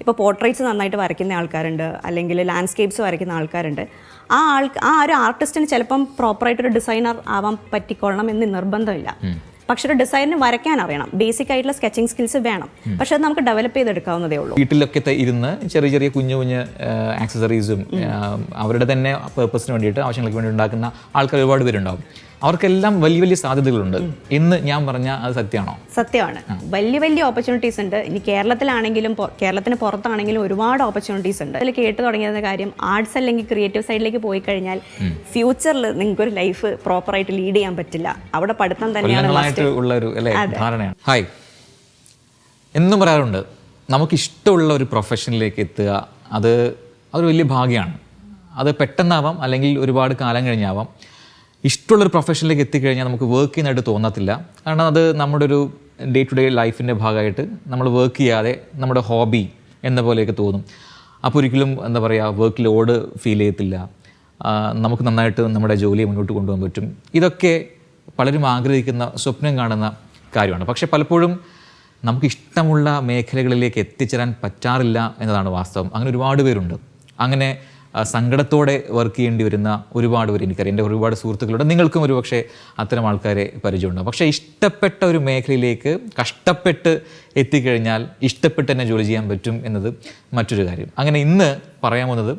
ഇപ്പോൾ പോർട്രേറ്റ്സ് നന്നായിട്ട് വരയ്ക്കുന്ന ആൾക്കാരുണ്ട് അല്ലെങ്കിൽ ലാൻഡ്സ്കേപ്സ് വരയ്ക്കുന്ന ആൾക്കാരുണ്ട്. ആ ആൾ ആ ഒരു ആർട്ടിസ്റ്റിന് ചിലപ്പം പ്രോപ്പറായിട്ടൊരു ഡിസൈനർ ആവാൻ പറ്റിക്കൊള്ളണം എന്ന് നിർബന്ധമില്ല. പക്ഷെ ഒരു ഡിസൈനിന് വരയ്ക്കാൻ അറിയണം. ബേസിക് ആയിട്ടുള്ള സ്കെച്ചിങ് സ്കിൽസ് വേണം. പക്ഷെ അത് നമുക്ക് ഡെവലപ്പ് ചെയ്തെടുക്കാവുന്നതേ ഉള്ളൂ. വീട്ടിലൊക്കെ ഇരുന്ന് ചെറിയ ചെറിയ കുഞ്ഞു കുഞ്ഞ് ആക്സസറീസും അവരുടെ തന്നെ പേർപ്പസിന് വേണ്ടിയിട്ട് ആവശ്യങ്ങൾക്ക് വേണ്ടി ഉണ്ടാക്കുന്ന ആൾക്കാർ ഒരുപാട് പേരുണ്ടാവും. അവർക്കെല്ലാം വലിയ വലിയ സാധ്യതകളുണ്ട്. ഇന്ന് ഞാൻ പറഞ്ഞ അത് സത്യമാണോ? സത്യമാണ്. വലിയ വലിയ ഓപ്പർച്യൂണിറ്റീസ് ഉണ്ട്. ഇനി കേരളത്തിലാണെങ്കിലും കേരളത്തിന് പുറത്താണെങ്കിലും ഒരുപാട് ഓപ്പർച്യൂണിറ്റീസ് ഉണ്ട്. അതിൽ കേട്ട് തുടങ്ങിയ കാര്യം ആർട്സ് അല്ലെങ്കിൽ ക്രിയേറ്റീവ് സൈഡിലേക്ക് പോയി കഴിഞ്ഞാൽ ഫ്യൂച്ചറിൽ നിങ്ങൾക്ക് ഒരു ലൈഫ് പ്രോപ്പറായിട്ട് ലീഡ് ചെയ്യാൻ പറ്റില്ല. അവിടെ പഠിത്തം തന്നെയാണ് ഹായ് എന്നും പറയാറുണ്ട് നമുക്ക് ഇഷ്ടമുള്ള ഒരു പ്രൊഫഷനിലേക്ക് എത്തുക അത് അതൊരു വലിയ ഭാഗ്യമാണ്. അത് പെട്ടെന്നാവാം അല്ലെങ്കിൽ ഒരുപാട് കാലം കഴിഞ്ഞാവാം. ഇഷ്ടമുള്ളൊരു പ്രൊഫഷനിലേക്ക് എത്തിക്കഴിഞ്ഞാൽ നമുക്ക് വർക്ക് ചെയ്യുന്നതായിട്ട് തോന്നത്തില്ല. കാരണം അത് നമ്മുടെ ഒരു ഡേ ടു ഡേ ലൈഫിന്റെ ഭാഗമായിട്ട് നമ്മൾ വർക്ക് ചെയ്യാതെ നമ്മുടെ ഹോബി എന്ന പോലെയൊക്കെ തോന്നും. അപ്പോൾ ഒരിക്കലും എന്താ പറയുക വർക്ക് ലോഡ് ഫീൽ ചെയ്യത്തില്ല. നമുക്ക് നന്നായിട്ട് നമ്മുടെ ജോലിയെ മുന്നോട്ട് കൊണ്ടുപോകാൻ പറ്റും. ഇതൊക്കെ പലരും ആഗ്രഹിക്കുന്ന സ്വപ്നം കാണുന്ന കാര്യമാണ്. പക്ഷേ പലപ്പോഴും നമുക്ക് ഇഷ്ടമുള്ള മേഖലകളിലേക്ക് എത്തിച്ചേരാൻ പറ്റാറില്ല എന്നതാണ് വാസ്തവം. അങ്ങനെ ഒരുപാട് പേരുണ്ട്. അങ്ങനെ സങ്കടത്തോടെ വർക്ക് ചെയ്യേണ്ടി വരുന്ന ഒരുപാട് പേര് എനിക്കറിയാം. എന്റെ ഒരുപാട് സുഹൃത്തുക്കളുണ്ട്. നിങ്ങൾക്കും ഒരുപക്ഷെ അത്തരം ആൾക്കാരെ പരിചയമുണ്ട്. പക്ഷേ ഇഷ്ടപ്പെട്ട ഒരു മേഖലയിലേക്ക് കഷ്ടപ്പെട്ട് എത്തിക്കഴിഞ്ഞാൽ ഇഷ്ടപ്പെട്ട് തന്നെ ജോലി ചെയ്യാൻ പറ്റും എന്നത് മറ്റൊരു കാര്യം. അങ്ങനെ ഇന്ന് പറയാൻ പോകുന്നത്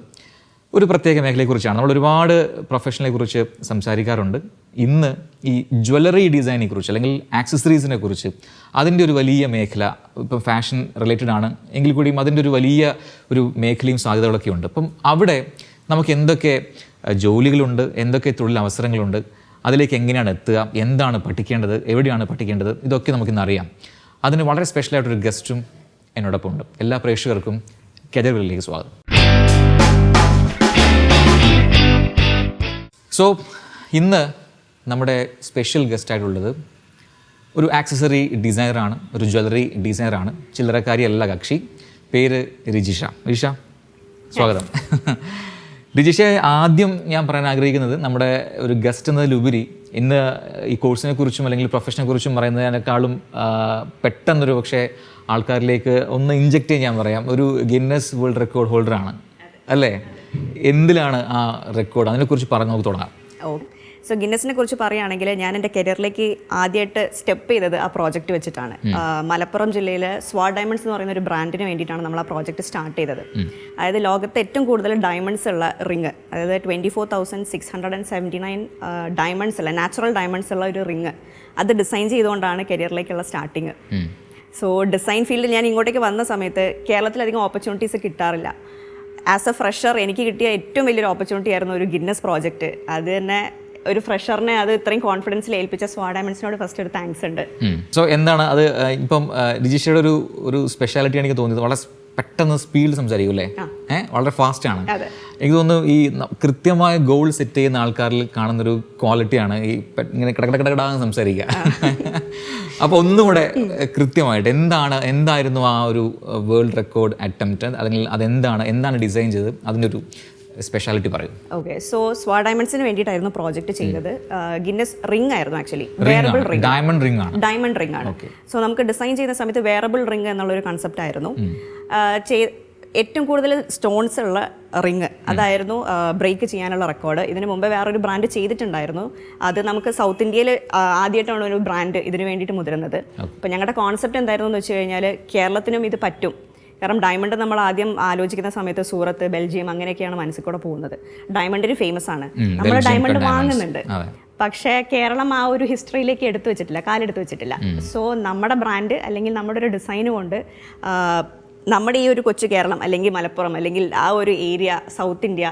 ഒരു പ്രത്യേക മേഖലയെക്കുറിച്ചാണ്. നമ്മൾ ഒരുപാട് പ്രൊഫഷനെ കുറിച്ച് സംസാരിക്കാറുണ്ട്. ഇന്ന് ഈ ജ്വല്ലറി ഡിസൈനെ കുറിച്ച് അല്ലെങ്കിൽ ആക്സസറീസിനെ കുറിച്ച് അതിന്റെ ഒരു വലിയ മേഖല ഇപ്പം ഫാഷൻ റിലേറ്റഡ് ആണ്. എങ്കിൽ കൂടിയും അതിന്റെ ഒരു വലിയ ഒരു മേഖലയും സാധ്യതകളൊക്കെ ഉണ്ട്. അപ്പം അവിടെ നമുക്ക് എന്തൊക്കെ ജോലികളുണ്ട് എന്തൊക്കെ തൊഴിലവസരങ്ങളുണ്ട് അതിലേക്ക് എങ്ങനെയാണ് എത്തുക എന്താണ് പഠിക്കേണ്ടത് എവിടെയാണ് പഠിക്കേണ്ടത് ഇതൊക്കെ നമുക്കിന്ന് അറിയാം. അതിന് വളരെ സ്പെഷ്യലായിട്ടൊരു ഗസ്റ്റും എന്നോടൊപ്പം ഉണ്ട്. എല്ലാ പ്രേക്ഷകർക്കും കെജറുകളിലേക്ക് സ്വാഗതം. സോ ഇന്ന് നമ്മുടെ സ്പെഷ്യൽ ഗസ്റ്റായിട്ടുള്ളത് ഒരു ആക്സസറി ഡിസൈനറാണ് ഒരു ജ്വല്ലറി ഡിസൈനറാണ് ചില്ലറക്കാരിയല്ല കക്ഷി. പേര് രജിഷ രജിഷ സ്വാഗതം. രജിഷ ആദ്യം ഞാൻ പറയാൻ ആഗ്രഹിക്കുന്നത് നമ്മുടെ ഒരു ഗസ്റ്റ് എന്നതിലുപരി ഇന്ന് ഈ കോഴ്സിനെ കുറിച്ചും അല്ലെങ്കിൽ പ്രൊഫഷനെ കുറിച്ചും പറയുന്നതിനേക്കാളും പെട്ടെന്നൊരു പക്ഷേ ആൾക്കാരിലേക്ക് ഒന്ന് ഇഞ്ചെക്ട് ചെയ്യാൻ പറയാം. ഒരു ഗിന്നസ് വേൾഡ് റെക്കോർഡ് ഹോൾഡറാണ് അല്ലേ? എന്തിലാണ് ആ റെക്കോർഡ് അതിനെക്കുറിച്ച് പറഞ്ഞു നമുക്ക് തുടങ്ങാം. ഓ സോ ഗിന്നസിനെ കുറിച്ച് പറയുകയാണെങ്കിൽ ഞാൻ എന്റെ കരിയറിലേക്ക് ആദ്യമായിട്ട് സ്റ്റെപ്പ് ചെയ്തത് ആ പ്രോജക്റ്റ് വെച്ചിട്ടാണ്. മലപ്പുറം ജില്ലയിൽ സ്വാ ഡയമണ്ട്സ് എന്ന് പറയുന്ന ഒരു ബ്രാൻഡിന് വേണ്ടിയിട്ടാണ് നമ്മൾ ആ പ്രോജക്റ്റ് സ്റ്റാർട്ട് ചെയ്തത്. അതായത് ലോകത്തെ ഏറ്റവും കൂടുതൽ ഡയമണ്ട്സ് ഉള്ള റിങ് അതായത് twenty four thousand six hundred and seventy nine diamonds ഉള്ള നാച്ചുറൽ ഡയമണ്ട്സ് ഉള്ള ഒരു റിങ് അത് ഡിസൈൻ ചെയ്തുകൊണ്ടാണ് കരിയറിലേക്കുള്ള സ്റ്റാർട്ടിങ് സോ ഡിസൈൻ ഫീൽഡിൽ ഞാൻ ഇങ്ങോട്ടേക്ക് വന്ന സമയത്ത് കേരളത്തിലധികം ഓപ്പർച്യൂണിറ്റീസ് കിട്ടാറില്ല. ആസ് എ ഫ്രഷർ എനിക്ക് കിട്ടിയ ഏറ്റവും വലിയൊരു ഓപ്പർച്യൂണിറ്റി ആയിരുന്നു ഒരു ഗിന്നസ് പ്രോജക്റ്റ് അത് തന്നെ ഒരു ഫ്രഷറിനെ അത് ഇത്രയും കോൺഫിഡൻസിൽ ഏൽപ്പിച്ച സ്വാ ഡയമണ്ട്സിനോട് ഫസ്റ്റ് ഒരു താങ്ക്സ് ഉണ്ട്. സോ എന്താണ് അത് ഇപ്പം രജിഷയുടെ ഒരു ഒരു സ്പെഷ്യാലിറ്റി എനിക്ക് തോന്നിയത്. വളരെ പെട്ടെന്ന് സ്പീഡ് സംസാരിക്കും അല്ലേ? ഏഹ് വളരെ ഫാസ്റ്റ് ആണ്. എനിക്ക് തോന്നുന്നു ഈ കൃത്യമായ ഗോൾ സെറ്റ് ചെയ്യുന്ന ആൾക്കാരിൽ കാണുന്നൊരു ക്വാളിറ്റിയാണ് ഈ ഇങ്ങനെ കിടക്കിടക്കിടക്കിടാന്ന് സംസാരിക്കുക. അപ്പോൾ ഒന്നുകൂടെ കൃത്യമായിട്ട് എന്താണ് എന്തായിരുന്നു ആ ഒരു വേൾഡ് റെക്കോർഡ് അറ്റംപ്റ്റ് അല്ലെങ്കിൽ അതെന്താണ് എന്താണ് ഡിസൈൻ ചെയ്തത്? അതിന്റെ ഒരു സ്പെഷ്യാലിറ്റി പറയും. ഓക്കെ സോ സ്വാ ഡയമണ്ട്സിന് വേണ്ടിയിട്ടായിരുന്നു പ്രോജക്റ്റ് ചെയ്തത്. ഗിന്നസ് റിംഗ് ആയിരുന്നു actually wearable ring diamond ring ആണ്. ഡയമണ്ട് റിംഗ് ആണ്. സോ നമുക്ക് ഡിസൈൻ ചെയ്യുന്ന സമയത്ത് വേറബിൾ റിംഗ് എന്നുള്ള ഒരു കൺസെപ്റ്റ് ആയിരുന്നു. ഏറ്റവും കൂടുതൽ സ്റ്റോൺസ് ഉള്ള റിങ് അതായിരുന്നു ബ്രേക്ക് ചെയ്യാനുള്ള റെക്കോർഡ് ഇതിനു മുമ്പ് വേറൊരു ബ്രാൻഡ് ചെയ്തിട്ടുണ്ടായിരുന്നു. അത് നമുക്ക് സൗത്ത് ഇന്ത്യയിൽ ആദ്യമായിട്ടാണ് ഒരു ബ്രാൻഡ് ഇതിനു വേണ്ടിയിട്ട് മുതിരുന്നത് അപ്പോൾ ഞങ്ങളുടെ കോൺസെപ്റ്റ് എന്തായിരുന്നു എന്ന് വെച്ച് കഴിഞ്ഞാൽ കേരളത്തിനും ഇത് പറ്റും. കാരണം ഡയമണ്ട് നമ്മൾ ആദ്യം ആലോചിക്കുന്ന സമയത്ത് സൂറത്ത് ബെൽജിയം അങ്ങനെയൊക്കെയാണ് മനസ്സിൽ കൂടെ പോകുന്നത്. ഡയമണ്ടിന് ഫേമസ് ആണ്. നമ്മൾ ഡയമണ്ട് വാങ്ങുന്നുണ്ട്. പക്ഷേ കേരളം ആ ഒരു ഹിസ്റ്ററിയിലേക്ക് എടുത്തു വെച്ചിട്ടില്ല കാലെടുത്ത് വെച്ചിട്ടില്ല. സോ നമ്മുടെ ബ്രാൻഡ് അല്ലെങ്കിൽ നമ്മുടെ ഒരു ഡിസൈൻ കൊണ്ട് നമ്മുടെ ഈ ഒരു കൊച്ചു കേരളം അല്ലെങ്കിൽ മലപ്പുറം അല്ലെങ്കിൽ ആ ഒരു ഏരിയ സൗത്ത് ഇന്ത്യ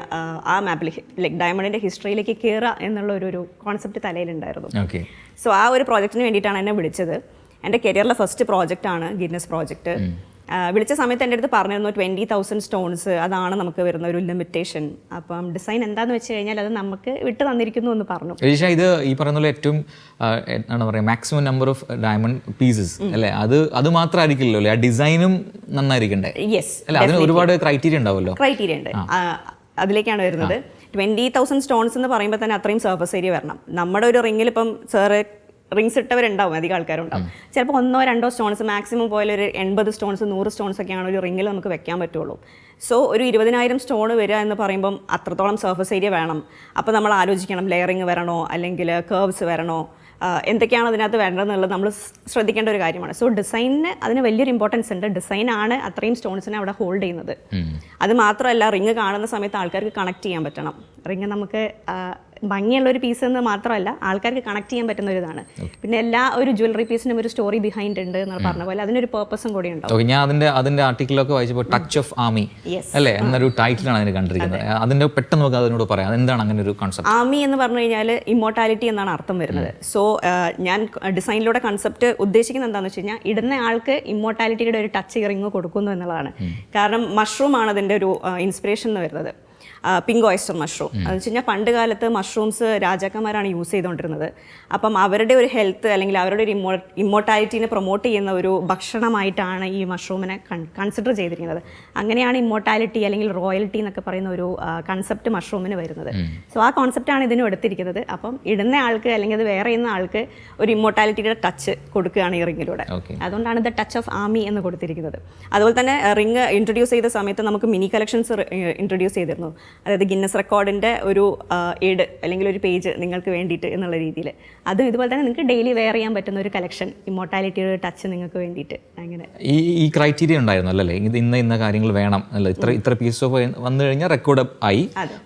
ആ, മാപ്പിൽ ലൈക്ക് ഡയമണ്ടിന്റെ ഹിസ്റ്ററിയിലേക്ക് കയറുക എന്നുള്ള ഒരു ഒരു കോൺസെപ്റ്റ് തലയിലുണ്ടായിരുന്നു. ഓക്കെ സോ ആ ഒരു പ്രോജക്റ്റിന് വേണ്ടിയിട്ടാണ് എന്നെ വിളിച്ചത്. എന്റെ കരിയറിലെ ഫസ്റ്റ് പ്രോജക്റ്റാണ് ഗിന്നസ് പ്രോജക്റ്റ് വിളിച്ച സമയത്ത് എന്റെ അടുത്ത് പറഞ്ഞിരുന്നു ട്വന്റി തൗസൻഡ് സ്റ്റോൺസ് അതാണ് നമുക്ക് വരുന്ന ഒരു ലിമിറ്റേഷൻ അപ്പം ഡിസൈൻ എന്താന്ന് വെച്ച് കഴിഞ്ഞാൽ അത് നമുക്ക് വിട്ടു തന്നിരിക്കുന്നു എന്ന് പറഞ്ഞു. രജിഷ ഇത് ഈ പറയുന്ന ഏറ്റവും എന്താണ് പറയുക maximum number of diamond pieces അല്ലേ? അത് അത് മാത്രമായിരിക്കില്ലല്ലോ അല്ലേ? ആ ഡിസൈനും നന്നായിരിക്കണ്ടേ? യെസ് അല്ല? അതിന് ഒരുപാട് ക്രൈറ്റീരിയ ഉണ്ടാവുമല്ലോ. ക്രൈറ്റീരിയ ഉണ്ട്. അതിലേക്കാണ് വരുന്നത്. ട്വന്റി തൗസൻഡ് സ്റ്റോൺസ് എന്ന് പറയുമ്പോൾ തന്നെ അത്രയും സർഫസ് ഏരിയ വരണം. നമ്മുടെ ഒരു റിങ്ങിൽ ഇപ്പം സാറ് റിങ്സ് ഇട്ടവരുണ്ടാവും അധികം ആൾക്കാരുണ്ടാവും. ചിലപ്പോൾ ഒന്നോ രണ്ടോ സ്റ്റോൺസ് മാക്സിമം പോയാൽ ഒരു എൺപത് സ്റ്റോൺസ് നൂറ് സ്റ്റോൺസ് ഒക്കെയാണ് ഒരു റിങ്ങിൽ നമുക്ക് വെക്കാൻ പറ്റുള്ളൂ. സോ ഒരു ഇരുപതിനായിരം സ്റ്റോൺ വരിക എന്ന് പറയുമ്പം അത്രത്തോളം സർഫസ് ഏരിയ വേണം. അപ്പോൾ നമ്മൾ ആലോചിക്കണം ലെയറിങ് വരണോ അല്ലെങ്കിൽ കേർവ്സ് വരണോ എന്തൊക്കെയാണ് അതിനകത്ത് വേണ്ടതെന്നുള്ളത് നമ്മൾ ശ്രദ്ധിക്കേണ്ട ഒരു കാര്യമാണ്. സോ ഡിസൈനിന് അതിന് വലിയൊരു ഇമ്പോർട്ടൻസ് ഉണ്ട്. ഡിസൈനാണ് അത്രയും സ്റ്റോൺസിനെ അവിടെ ഹോൾഡ് ചെയ്യുന്നത്. അത് മാത്രമല്ല റിങ് കാണുന്ന സമയത്ത് ആൾക്കാർക്ക് കണക്ട് ചെയ്യാൻ പറ്റണം. റിങ് നമുക്ക് ഭംഗിയുള്ള ഒരു പീസ് എന്ന് മാത്രമല്ല ആൾക്കാർക്ക് കണക്ട് ചെയ്യാൻ പറ്റുന്ന ഒരു ഇതാണ്. പിന്നെ എല്ലാ ഒരു ജ്വല്ലറി പീസിനും ഒരു സ്റ്റോറി ബിഹൈൻഡ് ഉണ്ട് എന്ന് പറഞ്ഞ പോലെ അതിനൊരു പേർപ്പസും കൂടി ഉണ്ടാവും. ഞാൻ അതിന്റെ അതിന്റെ ആർട്ടിക്കിളൊക്കെ വായിച്ചപ്പോൾ ടച്ച് ഓഫ് ആമി അല്ലേ? എന്നൊരു ടൈറ്റിലാണ് അതിന് കണ്ടിരിക്കുന്നത്. അതിന്റെ പെട്ടെന്ന് നമുക്ക് അതിനോട് പറയാം. എന്താണ് അങ്ങനെ ഒരു കൺസെപ്റ്റ് ആമി എന്ന് പറഞ്ഞു കഴിഞ്ഞാൽ ഇമ്മോർട്ടാലിറ്റി എന്നാണ് അർത്ഥം വരുന്നത്. സോ ഞാൻ ഡിസൈനിലൂടെ കൺസെപ്റ്റ് ഉദ്ദേശിക്കുന്നത് എന്താണെന്ന് വെച്ച് കഴിഞ്ഞാൽ ഇടുന്ന ആൾക്ക് ഇമ്മോർട്ടാലിറ്റിയുടെ ഒരു ടച്ച് ഇറിങ് കൊടുക്കുന്നു എന്നുള്ളതാണ്. കാരണം മഷ്റൂം ആണ് അതിന്റെ ഒരു ഇൻസ്പിറേഷൻ എന്ന് വരുന്നത്. പിങ്ക് ഓയിസ്റ്റർ മഷ്റൂം എന്ന് വെച്ച് കഴിഞ്ഞാൽ പണ്ട് കാലത്ത് മഷ്റൂംസ് രാജാക്കന്മാരാണ് യൂസ് ചെയ്തുകൊണ്ടിരുന്നത് അപ്പം അവരുടെ ഒരു ഹെൽത്ത് അല്ലെങ്കിൽ അവരുടെ ഒരു ഇമ്മോ ഇമ്മോർട്ടാലിറ്റീനെ പ്രൊമോട്ട് ചെയ്യുന്ന ഒരു ഭക്ഷണമായിട്ടാണ് ഈ മഷ്റൂമിനെ കൺസിഡർ ചെയ്തിരിക്കുന്നത്. അങ്ങനെയാണ് ഇമ്മോർട്ടാലിറ്റി അല്ലെങ്കിൽ റോയൽറ്റി എന്നൊക്കെ പറയുന്ന ഒരു കൺസെപ്റ്റ് മഷ്റൂമിന് വരുന്നത്. സോ ആ കോൺസെപ്റ്റാണ് ഇതിനും എടുത്തിരിക്കുന്നത്. അപ്പം ഇടുന്ന ആൾക്ക് അല്ലെങ്കിൽ അത് വേറെ ചെയ്യുന്ന ആൾക്ക് ഒരു ഇമ്മോർട്ടാലിറ്റിയുടെ ടച്ച് കൊടുക്കുകയാണ് ഈ റിങ്ങിലൂടെ അതുകൊണ്ടാണ് ദ ടച്ച് ഓഫ് ആമി എന്ന് കൊടുത്തിരിക്കുന്നത്. അതുപോലെ തന്നെ റിങ് ഇൻട്രൊഡ്യൂസ് ചെയ്ത സമയത്ത് നമുക്ക് മിനി കളക്ഷൻസ് ഇൻട്രൊഡ്യൂസ് ചെയ്തിരുന്നു. അതായത് ഗിന്നസ് റെക്കോർഡിന്റെ ഒരു ഏഡ് അല്ലെങ്കിൽ ഒരു പേജ് നിങ്ങൾക്ക് വേണ്ടിയിട്ട് എന്നുള്ള രീതിയിൽ അതും ഇതുപോലെ തന്നെ നിങ്ങൾക്ക് ഡെയിലി വെയർ ചെയ്യാൻ പറ്റുന്ന ഒരു കളക്ഷൻ ഇമ്മോർട്ടാലിറ്റിയുടെ ടച്ച് നിങ്ങൾക്ക് വേണ്ടിയിട്ട് അങ്ങനെ. ഈ ഈ ക്രൈറ്റീരിയ ഉണ്ടായിരുന്നു അല്ലേ? ഇത് ഇന്ന ഇന്ന കാര്യങ്ങൾ വേണം അല്ല? ഇത്ര ഇത്ര പീസ് ഓഫ് വന്നു കഴിഞ്ഞാൽ റെക്കോർഡ് ആയി.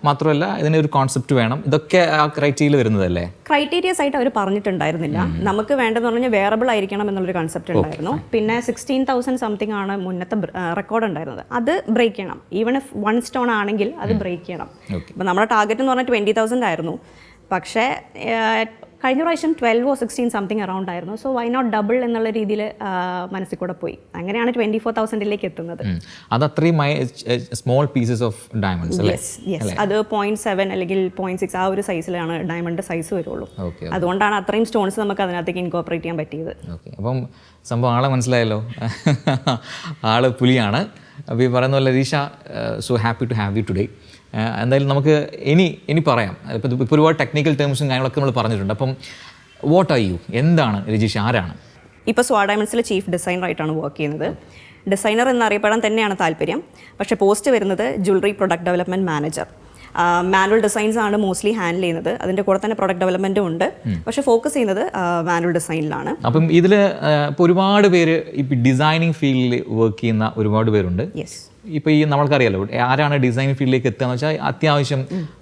മാത്രമല്ല ഇതിനൊരു ഒരു കോൺസെപ്റ്റ് വേണം. ഇതൊക്കെ ആ ക്രൈറ്റീരിയയിൽ വരുന്നതല്ലേ? ക്രൈറ്റീരിയസ് ആയിട്ട് അവർ പറഞ്ഞിട്ടുണ്ടായിരുന്നില്ല. നമുക്ക് വേണ്ടതെന്ന് പറഞ്ഞാൽ വേറബിൾ ആയിരിക്കണം എന്നുള്ളൊരു കൺസെപ്റ്റ് ഉണ്ടായിരുന്നു. പിന്നെ സിക്സ്റ്റീൻ തൗസൻഡ് സംതിങ് ആണ് മുന്നത്തെ റെക്കോർഡ് ഉണ്ടായിരുന്നത്. അത് ബ്രേക്ക് ചെയ്യണം. ഈവൺ ഇഫ് വൺ സ്റ്റോൺ ആണെങ്കിൽ അത് ബ്രേക്ക് ചെയ്യണം Okay. അപ്പോൾ നമ്മുടെ ടാർഗറ്റ് എന്ന് പറഞ്ഞാൽ ട്വന്റി തൗസൻഡ് ആയിരുന്നു. പക്ഷേ കഴിഞ്ഞ പ്രാവശ്യം twelve or sixteen something around ആയിരുന്നു. സോ വൈ നോട്ട് ഡബിൾ എന്നുള്ള രീതിയിൽ മനസ്സിൽ കൂടെ പോയി. അങ്ങനെയാണ് ട്വന്റി ഫോർ തൗസൻഡിലേക്ക് എത്തുന്നത്. അത് അത്രയും small pieces of diamonds yes yes അത് പോയിന്റ് സെവൻ അല്ലെങ്കിൽ പോയിന്റ് സിക്സ് ആ ഒരു സൈസിലാണ് ഡയമണ്ട് സൈസ് വരുള്ളൂ. അതുകൊണ്ടാണ് അത്രയും സ്റ്റോൺസ് നമുക്ക് അതിനകത്തേക്ക് ഇൻകോപ്പറേറ്റ് ചെയ്യാൻ പറ്റിയത്. അപ്പം സംഭവം ആളെ മനസ്സിലായല്ലോ. ആൾ പുലിയാണ്. അപ്പോൾ ഈ പറയുന്ന പോലെ Reesha so happy to have you today എന്തായാലും നമുക്ക് ഇനി ഇനി പറയാം. ഇപ്പോൾ ഇപ്പോൾ ഒരുപാട് ടെക്നിക്കൽ ടേംസും കാര്യങ്ങളൊക്കെ നമ്മൾ പറഞ്ഞിട്ടുണ്ട്. അപ്പം വാട്ട് ആർ യു എന്താണ് രജീഷ്? ആരാണ്? ഇപ്പോൾ സ്വാ ഡയമണ്ട്സിൽ ചീഫ് ഡിസൈനറായിട്ടാണ് വർക്ക് ചെയ്യുന്നത്. ഡിസൈനർ എന്നറിയപ്പെടാൻ തന്നെയാണ് താല്പര്യം. പക്ഷേ പോസ്റ്റ് വരുന്നത് jewellery product development manager manual designs ആണ് മോസ്റ്റ്ലി ഹാൻഡിൽ ചെയ്യുന്നത്. അതിന്റെ കൂടെ തന്നെ പ്രൊഡക്റ്റ് ഡെവലപ്മെന്റും ഉണ്ട്. പക്ഷെ ഫോക്കസ് ചെയ്യുന്നത് മാനുവൽ ഡിസൈനിലാണ് അപ്പം ഇതിൽ ഇപ്പോൾ ഒരുപാട് പേര് ഇപ്പം ഡിസൈനിങ് ഫീൽഡിൽ വർക്ക് ചെയ്യുന്ന ഒരുപാട് പേരുണ്ട്. ഇപ്പോൾ ഈ നമ്മൾക്കറിയാലോ ആരാണ് ഡിസൈൻ ഫീൽഡിലേക്ക് എത്തുക എന്ന് വെച്ചാൽ അത്യാവശ്യം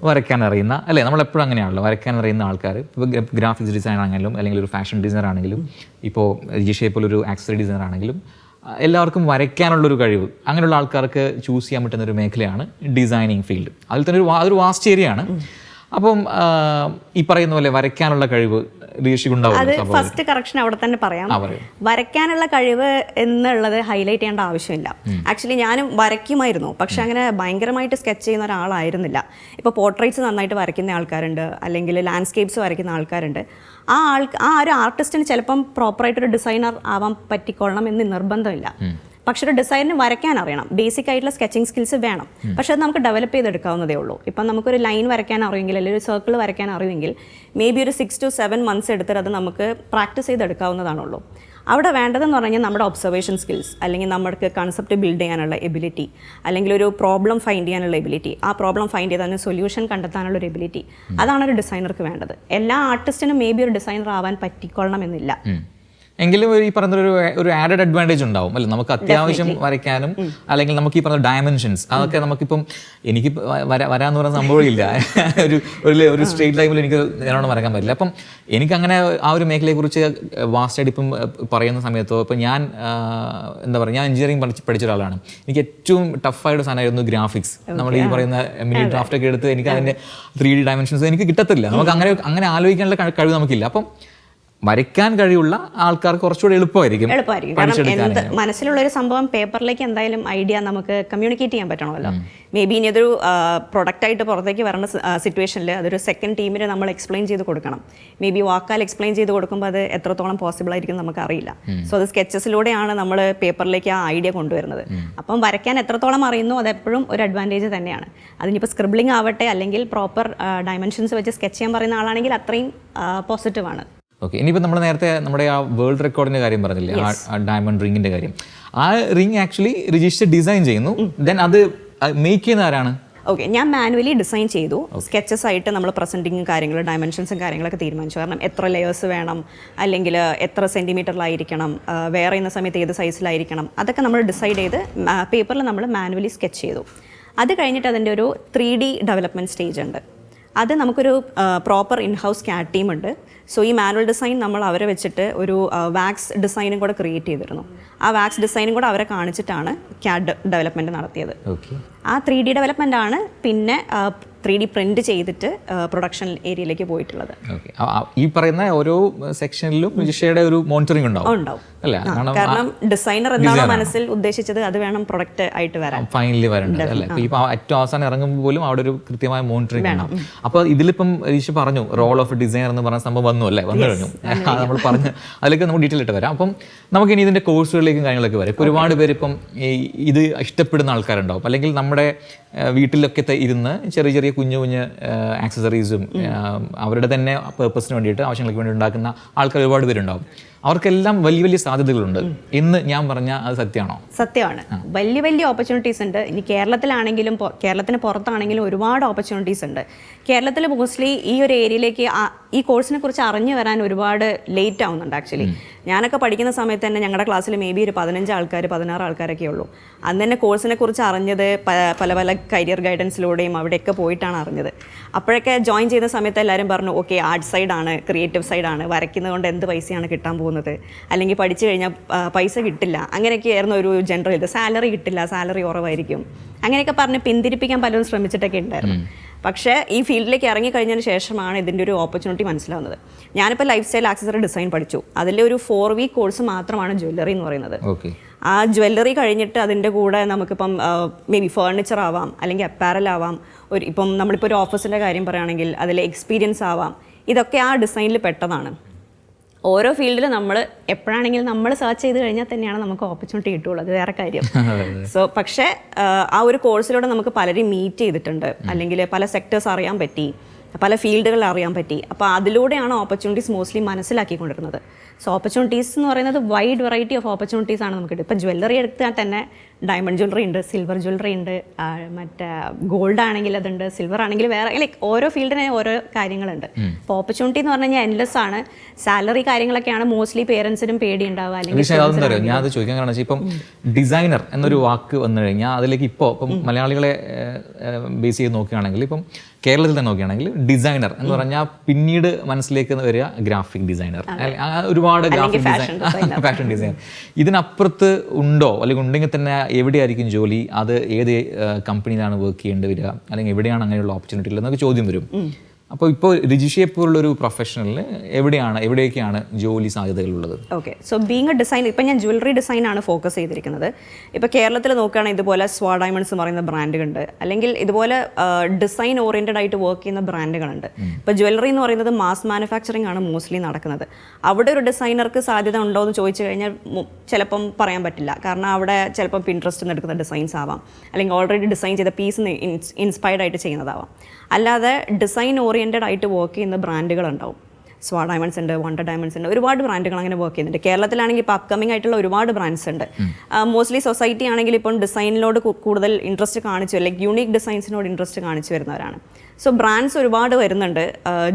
വരയ്ക്കാൻ അറിയുന്ന അല്ലേ? നമ്മളെപ്പോഴും അങ്ങനെയാണല്ലോ വരയ്ക്കാൻ അറിയുന്ന ആൾക്കാർ. ഇപ്പോൾ ഗ്രാഫിക്സ് ഡിസൈൻ ആണെങ്കിലും അല്ലെങ്കിൽ ഒരു ഫാഷൻ ഡിസൈനർ ആണെങ്കിലും ഇപ്പോൾ ജിഷയെ പോലെ ഒരു ആക്സറി ഡിസൈനർ ആണെങ്കിലും എല്ലാവർക്കും വരയ്ക്കാനുള്ളൊരു കഴിവ്. അങ്ങനെയുള്ള ആൾക്കാർക്ക് ചൂസ് ചെയ്യാൻ പറ്റുന്ന ഒരു മേഖലയാണ് ഡിസൈനിങ് ഫീൽഡ് അതിൽ തന്നെ ഒരു അതൊരു വാസ്റ്റ് ഏരിയയാണ് അപ്പം ഈ പറയുന്ന പോലെ വരയ്ക്കാനുള്ള കഴിവ് അത് ഫസ്റ്റ് കറക്ഷൻ അവിടെ തന്നെ പറയാം. വരയ്ക്കാനുള്ള കഴിവ് എന്നുള്ളത് ഹൈലൈറ്റ് ചെയ്യേണ്ട ആവശ്യമില്ല. ആക്ച്വലി ഞാനും വരയ്ക്കുമായിരുന്നു. പക്ഷെ അങ്ങനെ ഭയങ്കരമായിട്ട് സ്കെച്ച് ചെയ്യുന്ന ഒരാളായിരുന്നില്ല. ഇപ്പോൾ പോർട്രേറ്റ്സ് നന്നായിട്ട് വരയ്ക്കുന്ന ആൾക്കാരുണ്ട്. അല്ലെങ്കിൽ ലാൻഡ്സ്കേപ്സ് വരയ്ക്കുന്ന ആൾക്കാരുണ്ട്. ആ ആൾ ആ ഒരു ആർട്ടിസ്റ്റിന് ചിലപ്പം പ്രോപ്പറായിട്ടൊരു ഡിസൈനർ ആവാൻ പറ്റിക്കൊള്ളണം എന്ന് നിർബന്ധമില്ല. പക്ഷെ ഒരു ഡിസൈനിന് വരയ്ക്കാൻ അറിയണം. ബേസിക് ആയിട്ടുള്ള സ്കെച്ചിങ് സ്കിൽസ് വേണം. പക്ഷെ അത് നമുക്ക് ഡെവലപ്പ് ചെയ്തെടുക്കാവുന്നതേ ഉള്ളൂ. ഇപ്പം നമുക്കൊരു ലൈൻ വരയ്ക്കാൻ അറിയുമെങ്കിൽ അല്ലെങ്കിൽ ഒരു സർക്കിൾ വരയ്ക്കാൻ അറിയുമെങ്കിൽ മേ ബി ഒരു സിക്സ് ടു സെവൻ മന്ത്സ് എടുത്തിട്ട് അത് നമുക്ക് പ്രാക്ടീസ് ചെയ്തെടുക്കാവുന്നതാണുള്ളൂ. അവിടെ വേണ്ടതെന്ന് പറഞ്ഞാൽ നമ്മുടെ ഒബ്സർവേഷൻ സ്കിൽസ് അല്ലെങ്കിൽ നമുക്ക് കൺസെപ്റ്റ് ബിൽഡ് ചെയ്യാനുള്ള എബിലിറ്റി അല്ലെങ്കിൽ ഒരു പ്രോബ്ലം ഫൈൻഡ് ചെയ്യാനുള്ള എബിലിറ്റി ആ പ്രോബ്ലം ഫൈൻഡ് ചെയ്താൽ അതിന് സൊല്യൂഷൻ കണ്ടെത്താനുള്ള ഒരു എബിലിറ്റി അതാണ് ഒരു ഡിസൈനർക്ക് വേണ്ടത്. എല്ലാ ആർട്ടിസ്റ്റിനും മേ ബി ഒരു ഡിസൈനർ ആവാൻ പറ്റിക്കൊള്ളണമെന്നില്ല. എങ്കിലും ഈ പറഞ്ഞ ഒരു ഒരു ആഡഡ് അഡ്വാന്റേജ് ഉണ്ടാവും അല്ലെ? നമുക്ക് അത്യാവശ്യം വരയ്ക്കാനും അല്ലെങ്കിൽ നമുക്ക് ഈ പറഞ്ഞ ഡയമെൻഷൻസ് അതൊക്കെ നമുക്കിപ്പം എനിക്ക് വരാന്ന് പറയുന്ന സംഭവമില്ല. ഒരു ഒരു ഒരു സ്ട്രേറ്റ് ലൈനിൽ എനിക്ക് നേരോണം വരയ്ക്കാൻ പറ്റില്ല. അപ്പം എനിക്ക് അങ്ങനെ ആ ഒരു മേഖലയെക്കുറിച്ച് വാസ്റ്റായിട്ട് ഇപ്പം പറയുന്ന സമയത്തോ ഇപ്പം ഞാൻ എന്താ പറയുക ഞാൻ എഞ്ചിനീയറിംഗ് പഠിച്ച് പഠിച്ച ഒരാളാണ്. എനിക്ക് ഏറ്റവും ടഫായിട്ട് സാധനമായിരുന്നു ഗ്രാഫിക്സ്. നമ്മൾ ഈ പറയുന്ന മിനി ഡ്രാഫ്റ്റ് ഒക്കെ എടുത്ത് എനിക്ക് അതിന്റെ ത്രീ ഡി ഡയമെൻഷൻസ് എനിക്ക് കിട്ടത്തില്ല. നമുക്ക് അങ്ങനെ അങ്ങനെ ആലോചിക്കാനുള്ള കഴിവ് നമുക്കില്ല. അപ്പം വരയ്ക്കാൻ കഴിയുള്ള ആൾക്കാർക്ക് കുറച്ചുകൂടി എളുപ്പമായിരിക്കും എളുപ്പമായിരിക്കും. കാരണം എന്ത് മനസ്സിലുള്ള ഒരു സംഭവം പേപ്പറിലേക്ക് എന്തായാലും ഐഡിയ നമുക്ക് കമ്മ്യൂണിക്കേറ്റ് ചെയ്യാൻ പറ്റണമല്ലോ. മേ ബി ഇനി അതൊരു പ്രൊഡക്റ്റ് ആയിട്ട് പുറത്തേക്ക് വരണ സിറ്റുവേഷനിൽ അതൊരു സെക്കൻഡ് ടീമിന് നമ്മൾ എക്സ്പ്ലെയിൻ ചെയ്ത് കൊടുക്കണം. മേ ബി വാക്കാൽ എക്സ്പ്ലെയിൻ ചെയ്ത് കൊടുക്കുമ്പോൾ അത് എത്രത്തോളം പോസിബിൾ ആയിരിക്കും നമുക്ക് അറിയില്ല. സോ അത് സ്കെച്ചസിലൂടെയാണ് നമ്മൾ പേപ്പറിലേക്ക് ആ ഐഡിയ കൊണ്ടുവരുന്നത്. അപ്പം വരയ്ക്കാൻ എത്രത്തോളം അറിയുന്നു അത് എപ്പോഴും ഒരു അഡ്വാന്റേജ് തന്നെയാണ്. അതിനിപ്പോൾ സ്ക്രിബ്ലിംഗ് ആവട്ടെ അല്ലെങ്കിൽ പ്രോപ്പർ ഡയമെൻഷൻസ് വെച്ച് സ്കെച്ച് ചെയ്യാൻ പറയുന്ന ആളാണെങ്കിൽ അത്രയും പോസിറ്റീവാണ് ഓക്കെ ഇനിയിപ്പോൾ നമ്മൾ നേരത്തെ നമ്മുടെ ആ വേൾഡ് റെക്കോർഡിന്റെ കാര്യം പറഞ്ഞില്ലേ ആ- ഡയമണ്ട് റിങ്ങിന്റെ കാര്യം. ആ റിങ് ആക്ച്വലി രജിസ്റ്റർ ഡിസൈൻ ചെയ്യുന്നു. ദെൻ അത് മേക്ക് ചെയ്യുന്ന ആരാണ്? ഓക്കെ ഞാൻ മാനുവലി ഡിസൈൻ ചെയ്തു. സ്കെച്ചസ് ആയിട്ട് നമ്മൾ പ്രസന്റിങ്ങും കാര്യങ്ങളും ഡയമെൻഷൻസും കാര്യങ്ങളൊക്കെ തീരുമാനിച്ചു. കാരണം എത്ര ലെയേഴ്സ് വേണം അല്ലെങ്കിൽ എത്ര സെന്റിമീറ്ററിലായിരിക്കണം വേറെ ഇന്ന സമയത്ത് ഏത് സൈസിലായിരിക്കണം അതൊക്കെ നമ്മൾ ഡിസൈഡ് ചെയ്ത് പേപ്പറിൽ നമ്മൾ മാനുവലി സ്കെച്ച് ചെയ്തു. അത് കഴിഞ്ഞിട്ട് അതിന്റെ ഒരു ത്രീ ഡി ഡെവലപ്മെന്റ് സ്റ്റേജ് ഉണ്ട്. അത് നമുക്കൊരു proper in house CAD team ഉണ്ട്. സോ ഈ മാനുവൽ ഡിസൈൻ നമ്മൾ അവരെ വെച്ചിട്ട് ഒരു വാക്സ് ഡിസൈനും കൂടെ ക്രിയേറ്റ് ചെയ്തിരുന്നു. ആ വാക്സ് ഡിസൈനും കൂടെ അവരെ കാണിച്ചിട്ടാണ് ക്യാറ്റ് ഡെവലപ്മെന്റ് നടത്തിയത്. ഓക്കെ ആ ത്രീ ഡി ഡെവലപ്മെന്റ് ആണ് പിന്നെ ത്രീ ഡി പ്രിന്റ് ചെയ്തിട്ട് പ്രൊഡക്ഷൻ ഏരിയയിലേക്ക് പോയിട്ടുള്ളത്. ഈ പറയുന്ന ഓരോ സെക്ഷനിലും രജിസ്റ്ററുടെ ഒരു മോണിറ്ററിംഗ് ഉണ്ടാവും. ഉണ്ടാവും. കാരണം ഡിസൈനർ എന്താണോ മനസ്സിൽ ഉദ്ദേശിച്ചത് അത് വേണം പ്രൊഡക്റ്റ് ആയിട്ട് വരാം ഫൈനലി വരേണ്ടത് അല്ലേ? ഇപ്പൊ ഏറ്റവും അവസാനം ഇറങ്ങുമ്പോൾ പോലും അവിടെ ഒരു കൃത്യമായ മോണിറ്ററിംഗ് വേണം. അപ്പോൾ ഇതിലിപ്പം രീഷ് പറഞ്ഞു റോൾ ഓഫ് ഡിസൈനർ എന്ന് പറഞ്ഞ സംഭവം വന്നു അല്ലേ? വന്നു കഴിഞ്ഞു. നമ്മൾ പറഞ്ഞ് അതിലേക്ക് നമുക്ക് ഡീറ്റെയിൽ ആയിട്ട് വരാം. അപ്പം നമുക്ക് ഇനി ഇതിന്റെ കോഴ്സുകളിലേക്കും കാര്യങ്ങളൊക്കെ വരാം ഒരുപാട് പേര് ഇപ്പം ഇത് ഇഷ്ടപ്പെടുന്ന ആൾക്കാരുണ്ടാവും. അല്ലെങ്കിൽ നമ്മുടെ വീട്ടിലൊക്കെ ഇരുന്ന് ചെറിയ ചെറിയ കുഞ്ഞു കുഞ്ഞ് ആക്സസറീസും അവരുടെ തന്നെ പേർപ്പസിന് വേണ്ടിയിട്ട് ആവശ്യങ്ങൾക്ക് വേണ്ടി ഉണ്ടാക്കുന്ന ആൾക്കാർ ഒരുപാട് പേരുണ്ടാവും. അവർക്കെല്ലാം വലിയ വലിയ സാധ്യതകളുണ്ട്. എന്ന് ഞാൻ പറഞ്ഞ അത് സത്യമാണോ? സത്യമാണ്. വലിയ വലിയ ഓപ്പർച്യൂണിറ്റീസ് ഉണ്ട്. ഇനി കേരളത്തിലാണെങ്കിലും കേരളത്തിന് പുറത്താണെങ്കിലും ഒരുപാട് ഓപ്പർച്യൂണിറ്റീസ് ഉണ്ട്. കേരളത്തിൽ മോസ്റ്റ്ലി ഈ ഒരു ഏരിയയിലേക്ക് ഈ കോഴ്സിനെ കുറിച്ച് അറിഞ്ഞു വരാൻ ഒരുപാട് ലേറ്റ് ആവുന്നുണ്ട് ആക്ച്വലി ഞാനൊക്കെ പഠിക്കുന്ന സമയത്ത് തന്നെ ഞങ്ങളുടെ ക്ലാസ്സിൽ മേ ബി ഒരു പതിനഞ്ച് ആൾക്കാർ പതിനാറ് ആൾക്കാരൊക്കെ ഉള്ളൂ. അന്ന് തന്നെ കോഴ്സിനെ കുറിച്ച് അറിഞ്ഞത് പല പല കരിയർ ഗൈഡൻസിലൂടെയും അവിടെയൊക്കെ പോയിട്ടാണ് അറിഞ്ഞത്. അപ്പോഴൊക്കെ ജോയിൻ ചെയ്യുന്ന സമയത്ത് എല്ലാവരും പറഞ്ഞു ഓക്കെ ആർട്ട് സൈഡാണ് ക്രിയേറ്റീവ് സൈഡാണ് വരയ്ക്കുന്നതുകൊണ്ട് എന്ത് പൈസയാണ് കിട്ടാൻ പോകുന്നത്? അല്ലെങ്കിൽ പഠിച്ചു കഴിഞ്ഞാൽ പൈസ കിട്ടില്ല. അങ്ങനെയൊക്കെ ആയിരുന്നു ഒരു ജനറൽ ഇത്. സാലറി കിട്ടില്ല സാലറി കുറവായിരിക്കും. അങ്ങനെയൊക്കെ പറഞ്ഞ് പിന്തിരിപ്പിക്കാൻ പലരും ശ്രമിച്ചിട്ടൊക്കെ ഉണ്ടായിരുന്നു. പക്ഷേ ഈ ഫീൽഡിലേക്ക് ഇറങ്ങിക്കഴിഞ്ഞതിന് ശേഷമാണ് ഇതിന്റെ ഒരു ഓപ്പർച്യൂണിറ്റി മനസ്സിലാവുന്നത്. ഞാനിപ്പോൾ ലൈഫ് സ്റ്റൈൽ ആക്സസറി ഡിസൈൻ പഠിച്ചു. അതിലെ ഒരു ഫോർ വീക്ക് കോഴ്സ് മാത്രമാണ് ജ്വല്ലറി എന്ന് പറയുന്നത്. ഓക്കെ. ആ ജ്വല്ലറി കഴിഞ്ഞിട്ട് അതിന്റെ കൂടെ നമുക്കിപ്പം മേ ബി ഫേർണിച്ചർ ആവാം അല്ലെങ്കിൽ അപ്പാരൽ ആവാം ഒരു ഇപ്പം നമ്മളിപ്പോൾ ഒരു ഓഫീസിന്റെ കാര്യം പറയുകയാണെങ്കിൽ അതിലെ എക്സ്പീരിയൻസ് ആവാം. ഇതൊക്കെ ആ ഡിസൈനിൽ പെട്ടതാണ്. ഓരോ ഫീൽഡിൽ നമ്മൾ എപ്പോഴാണെങ്കിലും നമ്മൾ സെർച്ച് ചെയ്ത് കഴിഞ്ഞാൽ തന്നെയാണ് നമുക്ക് ഓപ്പർച്യൂണിറ്റി കിട്ടുള്ളൂ. അത് വേറെ കാര്യം. സോ പക്ഷേ ആ, ഒരു കോഴ്സിലൂടെ നമുക്ക് പലരെയും മീറ്റ് ചെയ്തിട്ടുണ്ട്. അല്ലെങ്കിൽ പല സെക്ടേഴ്സ് അറിയാൻ പറ്റി പല ഫീൽഡുകൾ അറിയാൻ പറ്റി. അപ്പോൾ അതിലൂടെയാണ് ഓപ്പർച്യൂണിറ്റീസ് മോസ്റ്റ്ലി മനസ്സിലാക്കിക്കൊണ്ടിരുന്നത്. സോ ഓപ്പർച്യൂണിറ്റീസ് എന്ന് പറയുന്നത് വൈഡ് വെറൈറ്റി ഓഫ് ഓപ്പർച്യൂണിറ്റീസ് ആണ് നമുക്ക് ഇപ്പോൾ ജ്വല്ലറി എടുത്താൽ തന്നെ ഡയമണ്ട് ജ്വല്ലറി ഉണ്ട് സിൽവർ ജ്വല്ലറി ഉണ്ട് മറ്റേ ഗോൾഡ് ആണെങ്കിൽ അതുണ്ട് സിൽവർ ആണെങ്കിൽ വേറെ ലൈക്ക് ഓരോ ഫീൽഡിന് ഓരോ കാര്യങ്ങളുണ്ട്. അപ്പോൾ ഓപ്പർച്യൂണിറ്റി എന്ന് പറഞ്ഞു കഴിഞ്ഞാൽ എൻലെസ് ആണ്. സാലറി കാര്യങ്ങളൊക്കെയാണ് മോസ്റ്റ്ലി പേരൻസിനും പേടി ഉണ്ടാവുക അല്ലെങ്കിൽ ഞാൻ അത് ചോദിക്കാൻ കാരണം ഇപ്പം ഡിസൈനർ എന്നൊരു വാക്ക് വന്നു കഴിഞ്ഞാൽ അതിലേക്ക് ഇപ്പോൾ ഇപ്പം മലയാളികളെ ബേസ് ചെയ്ത് നോക്കുകയാണെങ്കിൽ ഇപ്പം കേരളത്തിൽ തന്നെ നോക്കുകയാണെങ്കിൽ ഡിസൈനർ എന്ന് പറഞ്ഞാൽ പിന്നീട് മനസ്സിലേക്ക് വരിക ഗ്രാഫിക് ഡിസൈനർ ഒരുപാട് graphic designer design fashion designer ഇതിനപ്പുറത്ത് ഉണ്ടോ? അല്ലെങ്കിൽ ഉണ്ടെങ്കിൽ തന്നെ എവിടെയായിരിക്കും ജോലി? അത് ഏത് കമ്പനിയിലാണ് വർക്ക് ചെയ്യേണ്ടി വരിക? അല്ലെങ്കിൽ എവിടെയാണ് അങ്ങനെയുള്ള ഓപ്പർച്യൂണിറ്റികൾ എന്നൊക്കെ ചോദ്യം വരും. അപ്പോൾ ഇപ്പോൾ രജിഷയെ പോലുള്ളൊരു പ്രൊഫഷണലിന് എവിടെയാണ് എവിടെയൊക്കെയാണ് ജോലി സാധ്യതകളുള്ളത്? Okay so being a design ഇപ്പം ഞാൻ ജ്വല്ലറി ഡിസൈൻ ആണ് ഫോക്കസ് ചെയ്തിരിക്കുന്നത്. ഇപ്പോൾ കേരളത്തിൽ നോക്കുകയാണെങ്കിൽ ഇതുപോലെ സ്വാ ഡയമണ്ട്സ് എന്ന് പറയുന്ന ബ്രാൻഡുകളുണ്ട് അല്ലെങ്കിൽ ഇതുപോലെ ഡിസൈൻ ഓറിയന്റഡ് ആയിട്ട് വർക്ക് ചെയ്യുന്ന ബ്രാൻഡുകളുണ്ട് ഇപ്പോൾ ജ്വല്ലറി എന്ന് പറയുന്നത് മാസ് മാനുഫാക്ചറിങ് ആണ് മോസ്റ്റ്ലി നടക്കുന്നത്. അവിടെ ഒരു ഡിസൈനർക്ക് സാധ്യത ഉണ്ടോ എന്ന് ചോദിച്ചു കഴിഞ്ഞാൽ ചിലപ്പം പറയാൻ പറ്റില്ല. കാരണം അവിടെ ചിലപ്പം പിൻട്രസ്റ്റ് നിന്ന് എടുക്കുന്ന ഡിസൈൻസ് ആവാം. അല്ലെങ്കിൽ ഓൾറെഡി ഡിസൈൻ ചെയ്ത പീസ് ഇൻസ്പയർഡ് ആയിട്ട് ചെയ്യുന്നതാവാം. അല്ലാതെ ഡിസൈൻ ഓറിയന്റഡ് ആയിട്ട് വർക്ക് ചെയ്യുന്ന ബ്രാൻഡുകളുണ്ടാവും സ്വാ ഡയമണ്ട്സ് ഉണ്ട് വണ്ടർ ഡയമണ്ട്സ് ഉണ്ട് ഒരുപാട് ബ്രാൻഡുകൾ അങ്ങനെ വർക്ക് ചെയ്യുന്നുണ്ട്. കേരളത്തിലാണെങ്കിൽ ഇപ്പോൾ അപ്കമിംഗ് ആയിട്ടുള്ള ഒരുപാട് ബ്രാൻഡ്സ് ഉണ്ട്. മോസ്റ്റ്ലി സൊസൈറ്റി ആണെങ്കിൽ ഇപ്പം ഡിസൈനിനോട് കൂടുതൽ ഇൻട്രസ്റ്റ് കാണിച്ചു ലൈക്ക് യൂണീക്ക് ഡിസൈൻസിനോട് ഇൻട്രസ്റ്റ് കാണിച്ചു വരുന്നവരാണ്. സോ ബ്രാൻഡ്സ് ഒരുപാട് വരുന്നുണ്ട്.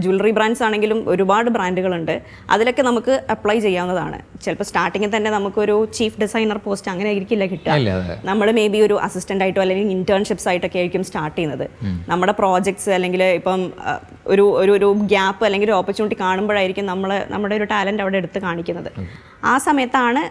ജ്വല്ലറി ബ്രാൻഡ്സ് ആണെങ്കിലും ഒരുപാട് ബ്രാൻഡുകളുണ്ട് അതിലൊക്കെ നമുക്ക് അപ്ലൈ ചെയ്യാവുന്നതാണ്. ചിലപ്പോൾ സ്റ്റാർട്ടിങ്ങിൽ തന്നെ നമുക്കൊരു ചീഫ് ഡിസൈനർ പോസ്റ്റ് അങ്ങനെ ആയിരിക്കില്ല കിട്ടുക. നമ്മൾ മേ ബി ഒരു അസിസ്റ്റന്റ് ആയിട്ടോ അല്ലെങ്കിൽ ഇന്റേൺഷിപ്സ് ആയിട്ടൊക്കെ ആയിരിക്കും സ്റ്റാർട്ട് ചെയ്യുന്നത്. നമ്മുടെ പ്രോജക്ട്സ് അല്ലെങ്കിൽ ഇപ്പം ഒരു ഒരു ഒരു ഗ്യാപ്പ് അല്ലെങ്കിൽ ഒരു ഓപ്പർച്യൂണിറ്റി കാണുമ്പോഴായിരിക്കും നമ്മൾ നമ്മുടെ ഒരു ടാലന്റ് അവിടെ എടുത്ത് കാണിക്കുന്നത്. ആ സമയത്താണ്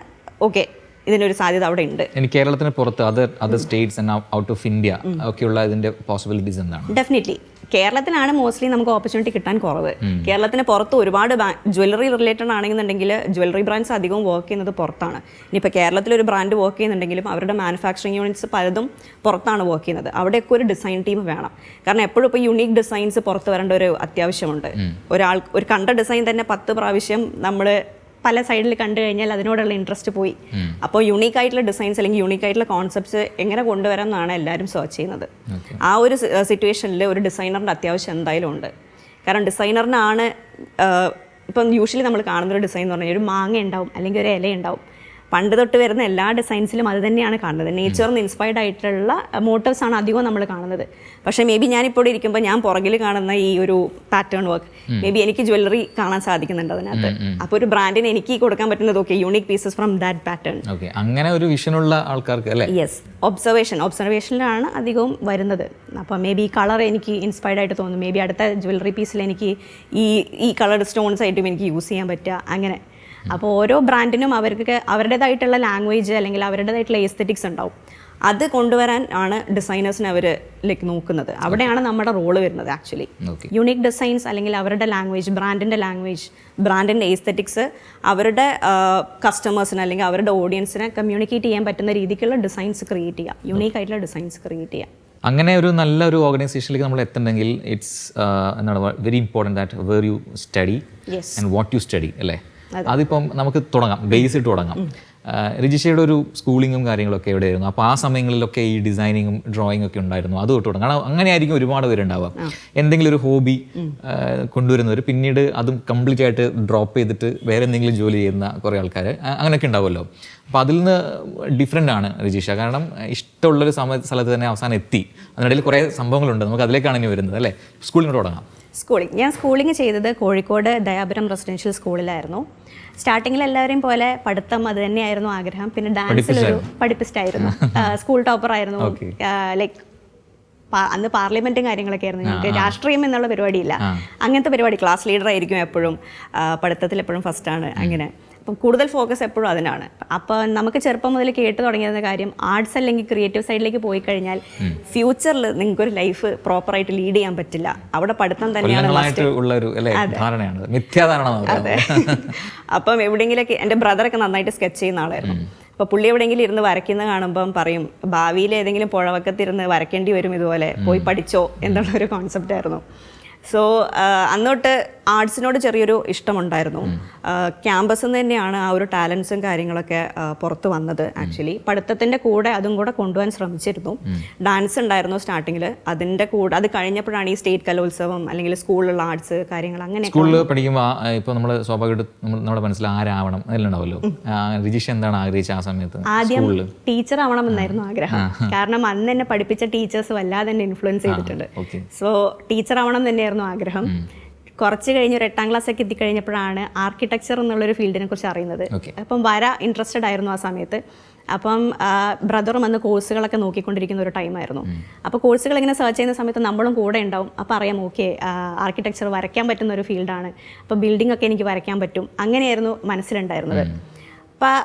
ഓക്കെ ഇതിനൊരു സാധ്യത അവിടെ ഉണ്ട്. ഇനി കേരളത്തിന് പുറത്ത് other other states out of India ഒക്കെയുള്ള ഇതിന്റെ പോസിബിലിറ്റീസ് എന്താണ്? ഡെഫിനറ്റ്ലി കേരളത്തിലാണ് മോസ്റ്റ്ലി നമുക്ക് ഓപ്പർച്യൂണിറ്റി കിട്ടാൻ കുറവ്. കേരളത്തിന് പുറത്ത് ഒരുപാട് ജ്വല്ലറി റിലേറ്റഡ് ആണെന്നുണ്ടെങ്കിൽ ജ്വല്ലറി ബ്രാൻഡ്സ് അധികവും വർക്ക് ചെയ്യുന്നത് പുറത്താണ്. ഇനിയിപ്പോൾ കേരളത്തിൽ ഒരു ബ്രാൻഡ് വർക്ക് ചെയ്യുന്നുണ്ടെങ്കിലും അവരുടെ മാനുഫാക്ചറിങ് യൂണിറ്റ്സ് പലതും പുറത്താണ് വർക്ക് ചെയ്യുന്നത്. അവിടെയൊക്കെ ഒരു ഡിസൈൻ ടീം വേണം. കാരണം എപ്പോഴും ഇപ്പോൾ യുണീക്ക് ഡിസൈൻസ് പുറത്ത് വരേണ്ട ഒരു അത്യാവശ്യമുണ്ട്. ഒരാൾ ഒരു കണ്ട ഡിസൈൻ തന്നെ പത്ത് പ്രാവശ്യം നമ്മൾ പല സൈഡിൽ കണ്ടു കഴിഞ്ഞാൽ അതിനോടുള്ള ഇൻട്രസ്റ്റ് പോയി. അപ്പോൾ യുണീക്ക് ആയിട്ടുള്ള ഡിസൈൻസ് അല്ലെങ്കിൽ യുണീക്ക് ആയിട്ടുള്ള കോൺസെപ്റ്റ്സ് എങ്ങനെ കൊണ്ടുവരാം എന്നാണ് എല്ലാവരും സെർച്ച് ചെയ്യുന്നത്. ആ ഒരു സിറ്റുവേഷനിൽ ഒരു ഡിസൈനറിന്റെ അത്യാവശ്യം എന്തായാലും ഉണ്ട്. കാരണം ഡിസൈനറിനാണ് ഇപ്പം യൂഷ്വലി നമ്മൾ കാണുന്ന ഒരു ഡിസൈൻ എന്ന് പറഞ്ഞാൽ ഒരു മാങ്ങ ഉണ്ടാവും അല്ലെങ്കിൽ ഒരു ഇല ഉണ്ടാവും. പണ്ട് തൊട്ട് വരുന്ന എല്ലാ ഡിസൈൻസിലും അത് തന്നെയാണ് കാണുന്നത്. നേച്ചറിന് ഇൻസ്പയർഡ് ആയിട്ടുള്ള മോട്ടീവ്സ് ആണ് അധികവും നമ്മൾ കാണുന്നത്. പക്ഷേ മേ ബി ഞാനിപ്പോൾ ഇരിക്കുമ്പോൾ ഞാൻ പുറകിൽ കാണുന്ന ഈ ഒരു പാറ്റേൺ വർക്ക് മേ ബി എനിക്ക് ജ്വല്ലറി കാണാൻ സാധിക്കുന്നുണ്ട് അതിനകത്ത്. അപ്പോൾ ഒരു ബ്രാൻഡിന് എനിക്ക് കൊടുക്കാൻ പറ്റുന്നത് okay unique pieces from that pattern okay അങ്ങനെ ഒരു വിഷനുള്ള ആൾക്കാർക്ക് അല്ലേ? യെസ് ഒബ്സർവേഷൻ ഒബ്സർവേഷനിലാണ് അധികവും വരുന്നത്. അപ്പോൾ മേ ബി കളർ എനിക്ക് ഇൻസ്പയർഡ് ആയിട്ട് തോന്നുന്നു. മേ ബി അടുത്ത ജ്വല്ലറി പീസിൽ എനിക്ക് ഈ ഈ കളർ സ്റ്റോൺസ് ആയിട്ടും എനിക്ക് യൂസ് ചെയ്യാൻ പറ്റുക. അങ്ങനെ. അപ്പോൾ ഓരോ ബ്രാൻഡിനും അവർക്ക് അവരുടേതായിട്ടുള്ള ലാംഗ്വേജ് അല്ലെങ്കിൽ അവരുടേതായിട്ടുള്ള എസ്തെറ്റിക്സ് ഉണ്ടാവും. അത് കൊണ്ടുവരാൻ ആണ് ഡിസൈനേഴ്സിനെ അവർ ലൈക്ക് നോക്കുന്നത്. അവിടെയാണ് നമ്മുടെ റോൾ വരുന്നത് ആക്ച്വലി യുണീക്ക് യുണീക് ഡിസൈൻസ് അല്ലെങ്കിൽ അവരുടെ ലാംഗ്വേജ് ബ്രാൻഡിന്റെ ലാംഗ്വേജ് ബ്രാൻഡിന്റെ എസ്തെറ്റിക്സ് അവരുടെ കസ്റ്റമേഴ്സിന് അല്ലെങ്കിൽ അവരുടെ ഓഡിയൻസിനെ കമ്മ്യൂണിക്കേറ്റ് ചെയ്യാൻ പറ്റുന്ന രീതിക്കുള്ള ഡിസൈൻസ് ക്രിയേറ്റ് ചെയ്യുക യുണീക്ക് ആയിട്ടുള്ള ഡിസൈൻസ് ക്രിയേറ്റ് ചെയ്യുക അങ്ങനെ ഒരു നല്ല ഒരു ഓർഗനൈസേഷനിലേക്ക് നമ്മൾ എത്തണമെങ്കിൽ ഇറ്റ്സ് എന്താണ് very important that where you study and what you study അല്ലേ? അതിപ്പം നമുക്ക് തുടങ്ങാം ബേസ് ഇട്ട് തുടങ്ങാം. രജിഷയുടെ ഒരു സ്കൂളിങ്ങും കാര്യങ്ങളൊക്കെ എവിടെയായിരുന്നു? അപ്പോൾ ആ സമയങ്ങളിലൊക്കെ ഈ ഡിസൈനിങ്ങും ഡ്രോയിങ് ഒക്കെ ഉണ്ടായിരുന്നു. അത് തൊട്ട് തുടങ്ങാം. കാരണം അങ്ങനെയായിരിക്കും ഒരുപാട് പേരുണ്ടാവുക. എന്തെങ്കിലും ഒരു ഹോബി കൊണ്ടുവരുന്നവർ പിന്നീട് അതും കംപ്ലീറ്റ് ആയിട്ട് ഡ്രോപ്പ് ചെയ്തിട്ട് വേറെ എന്തെങ്കിലും ജോലി ചെയ്യുന്ന കുറേ ആൾക്കാർ അങ്ങനെയൊക്കെ ഉണ്ടാവുമല്ലോ. അപ്പോൾ അതിൽ നിന്ന് ഡിഫറെന്റ് ആണ് രജിഷ. കാരണം ഇഷ്ടമുള്ളൊരു സമയ സ്ഥലത്ത് തന്നെ അവസാനം എത്തി. അതിനിടയിൽ കുറേ സംഭവങ്ങളുണ്ട്. നമുക്ക് അതിലേക്കാണ് ഇനി വരുന്നത് അല്ലേ? സ്കൂളിങ്ങോട്ട് തുടങ്ങാം. സ്കൂളിംഗ് ഞാൻ സ്കൂളിംഗ് ചെയ്തത് കോഴിക്കോട് ദയാപുരം റെസിഡൻഷ്യൽ സ്കൂളിലായിരുന്നു സ്റ്റാർട്ടിങ്ങിൽ എല്ലാവരെയും പോലെ പഠിത്തം അത് തന്നെയായിരുന്നു ആഗ്രഹം. പിന്നെ ഡാൻസിലൊരു പഠിപ്പിസ്റ്റായിരുന്നു. സ്കൂൾ ടോപ്പർ ആയിരുന്നു ലൈക്ക് അന്ന് പാർലമെന്റും കാര്യങ്ങളൊക്കെ ആയിരുന്നു. ഞങ്ങൾക്ക് രാഷ്ട്രീയം എന്നുള്ള പരിപാടിയില്ല. അങ്ങനത്തെ പരിപാടി ക്ലാസ് ലീഡർ ആയിരിക്കും എപ്പോഴും പഠിത്തത്തിൽ എപ്പോഴും ആണ്. അങ്ങനെ. അപ്പം കൂടുതൽ ഫോക്കസ് എപ്പോഴും അതിനാണ്. അപ്പോൾ നമുക്ക് ചെറുപ്പം മുതൽ കേട്ട് തുടങ്ങിയിരുന്ന കാര്യം ആർട്സ് അല്ലെങ്കിൽ ക്രിയേറ്റീവ് സൈഡിലേക്ക് പോയി കഴിഞ്ഞാൽ ഫ്യൂച്ചറിൽ നിങ്ങൾക്ക് ഒരു ലൈഫ് പ്രോപ്പർ ആയിട്ട് ലീഡ് ചെയ്യാൻ പറ്റില്ല. അവിടെ പഠിത്തം തന്നെയാണ് അപ്പം എവിടെയെങ്കിലൊക്കെ എന്റെ ബ്രദറൊക്കെ നന്നായിട്ട് സ്കെച്ച് ചെയ്യുന്ന ആളായിരുന്നു. അപ്പോൾ പുള്ളി എവിടെയെങ്കിലും ഇരുന്ന് വരയ്ക്കുന്ന കാണുമ്പം പറയും ഭാവിയിൽ ഏതെങ്കിലും പുഴവക്കത്തിരുന്ന് വരയ്ക്കേണ്ടി വരും ഇതുപോലെ. പോയി പഠിച്ചോ എന്നുള്ള ഒരു കോൺസെപ്റ്റ് ആയിരുന്നു. സോ അന്നോട്ട് ആർട്സിനോട് ചെറിയൊരു ഇഷ്ടമുണ്ടായിരുന്നു. ക്യാമ്പസിൽ നിന്ന് തന്നെയാണ് ആ ഒരു ടാലൻസും കാര്യങ്ങളൊക്കെ പുറത്തു വന്നത് ആക്ച്വലി. പഠിത്തത്തിന്റെ കൂടെ അതും കൂടെ കൊണ്ടുപോകാൻ ശ്രമിച്ചിരുന്നു. ഡാൻസ് ഉണ്ടായിരുന്നു സ്റ്റാർട്ടിങ്ങിൽ അതിന്റെ കൂടെ അത് കഴിഞ്ഞപ്പോഴാണ് ഈ സ്റ്റേറ്റ് കലോത്സവം അല്ലെങ്കിൽ സ്കൂളിലുള്ള ആർട്സ് കാര്യങ്ങൾ അങ്ങനെ സ്കൂളിൽ പഠിക്കുമ്പോൾ ഇപ്പോൾ നമ്മൾ സ്വാഭാവികമായിട്ട് നമ്മുടെ മനസ്സിൽ ആരാവണം എല്ലാം ഉണ്ടാവല്ലോ ആ, എന്താണ് ആഗ്രഹിച്ച ആ സമയത്ത് ആദ്യം ടീച്ചർ ആവണം എന്നായിരുന്നു ആഗ്രഹം. കാരണം അന്ന് എന്നെ പഠിപ്പിച്ച ടീച്ചേഴ്സ് വല്ലാതെ എന്നെ ഇൻഫ്ലുവൻസ് ചെയ്തിട്ടുണ്ട്. സോ ടീച്ചർ ആവണം തന്നെയായിരുന്നു ആഗ്രഹം. കുറച്ച് കഴിഞ്ഞ് ഒരു എട്ടാം ക്ലാസ് ഒക്കെ എത്തിക്കഴിഞ്ഞപ്പോഴാണ് ആർക്കിടെക്ചർ എന്നുള്ളൊരു ഫീൽഡിനെ കുറിച്ച് അറിയുന്നത്. അപ്പം വര ഇൻട്രസ്റ്റഡ് ആയിരുന്നു ആ സമയത്ത്. അപ്പം ബ്രദറും വന്ന് കോഴ്സുകളൊക്കെ നോക്കിക്കൊണ്ടിരിക്കുന്ന ഒരു ടൈമായിരുന്നു അപ്പോൾ കോഴ്സുകൾ ഇങ്ങനെ സെർച്ച് ചെയ്യുന്ന സമയത്ത് നമ്മളും കൂടെ ഉണ്ടാവും. അപ്പോൾ അറിയാം ഓക്കെ ആർക്കിടെക്ചർ വരയ്ക്കാൻ പറ്റുന്ന ഒരു ഫീൽഡാണ് അപ്പോൾ ബിൽഡിംഗ് ഒക്കെ എനിക്ക് വരയ്ക്കാൻ പറ്റും. അങ്ങനെയായിരുന്നു മനസ്സിലുണ്ടായിരുന്നത്. അപ്പം